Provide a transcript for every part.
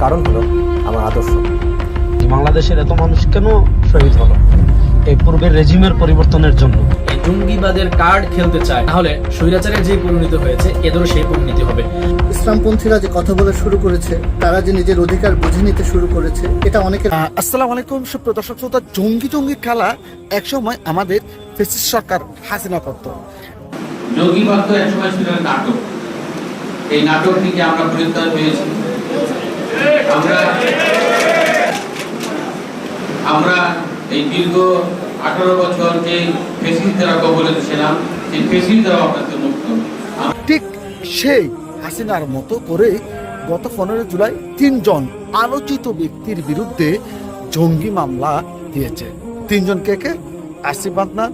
কারণ হলো আমার আদর্শ। বাংলাদেশের এত মানুষ কেন শহীদ হলো? এই পূর্বের রেজিমের পরিবর্তনের জন্য। এই জঙ্গিবাদের কার্ড খেলতে চায় তাহলে স্বৈরাচারের যে পরিণতি হয়েছে এদেরও সেই পরিণতি হবে। ইসলামপন্থীরা যে কথা বলা শুরু করেছে তারা যে নিজের অধিকার বুঝে নিতে শুরু করেছে এটা অনেকের আহ, আসসালামু আলাইকুম সুপ্রিয় দর্শক শ্রোতা জঙ্গি জঙ্গি খেলা একসময় আমাদের ফেসিস সরকার হাসিনা করত। যোগীবাদ তো একসময় ছিল নাটক। এই নাটক থেকে আমরা পরিত্রাণ পেয়েছি। আমরা এই দীর্ঘ আঠারো বছর যে সেই মুক্ত। ঠিক সেই হাসিনার মতো করে গত পনেরো জুলাই তিনজন আলোচিত ব্যক্তির বিরুদ্ধে জঙ্গি মামলা দিয়েছে। তিনজন কে কে? আসিফ আদনান,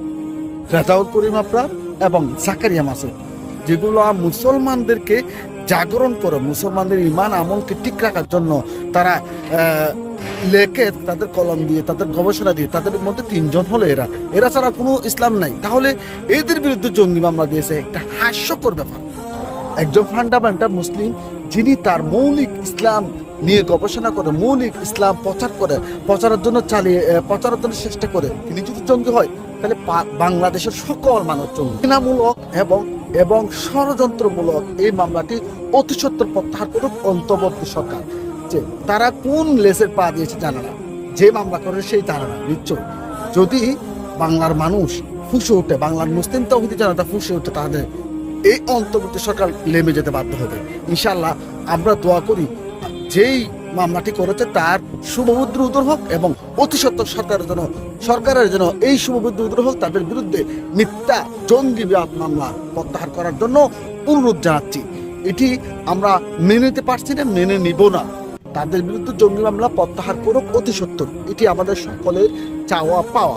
রেজাউল করিম আফরার এবং জাকারিয়া মাসুদ। যেগুলো মুসলমানদেরকে জাগরণ করে, মুসলমানদের ইমান আমলকে ঠিক রাখার জন্য তারা লেখে, তাদের কলম দিয়ে, তাদের গবেষণা দিয়ে, তাদের মধ্যে তিনজন হলো এরা। এরা ছাড়া কোনো ইসলাম নাই। তাহলে এদের বিরুদ্ধে জঙ্গি মামলা দিয়েছে, একটা হাস্যকর ব্যাপার। একজন ফান্ডামেন্টাল মুসলিম, যিনি তার মৌলিক ইসলাম নিয়ে গবেষণা করে, মৌলিক ইসলাম প্রচার করে, প্রচারের জন্য চালিয়ে প্রচারের জন্য চেষ্টা করে, তিনি যদি জঙ্গি হয়, তাহলে বাংলাদেশের সকল মানুষ জঙ্গি। ঘৃণামূলক এবং এবং ষড়যন্ত্রমূলক এই মামলাটি অতি সত্তর প্রত্যাহার করুক অন্তর্বর্তী সরকার। যে তারা কোন লেসের পা দিয়েছে জানা না। যে মামলা করে সেই তারা না নিশ্চয় যদি বাংলার মানুষ ফুসে ওঠে, বাংলার মুসলিম তৌহিদি জনতা ফুসে ওঠে তাদের এই অন্তর্বর্তী সরকার নেমে যেতে বাধ্য হবে। ইনশাল্লাহ আমরা দোয়া করি, যেই মামলাটি করেছে তার শুভবুদ্ধি উদর হোক এবং অতি সত্য সরকারের জন্য সরকারের জন্য এই শুভবুদ্ধি উদর হোক তাদের বিরুদ্ধে মিথ্যা জঙ্গি বিবাদ মামলা প্রত্যাহার করার জন্য অনুরোধ জানাচ্ছি। এটি আমরা মেনে নিতে পারছি না, মেনে নিব না। তাদের বিরুদ্ধে জঙ্গি মামলা প্রত্যাহার করুক অতি সত্তর এটি আমাদের সকলের চাওয়া পাওয়া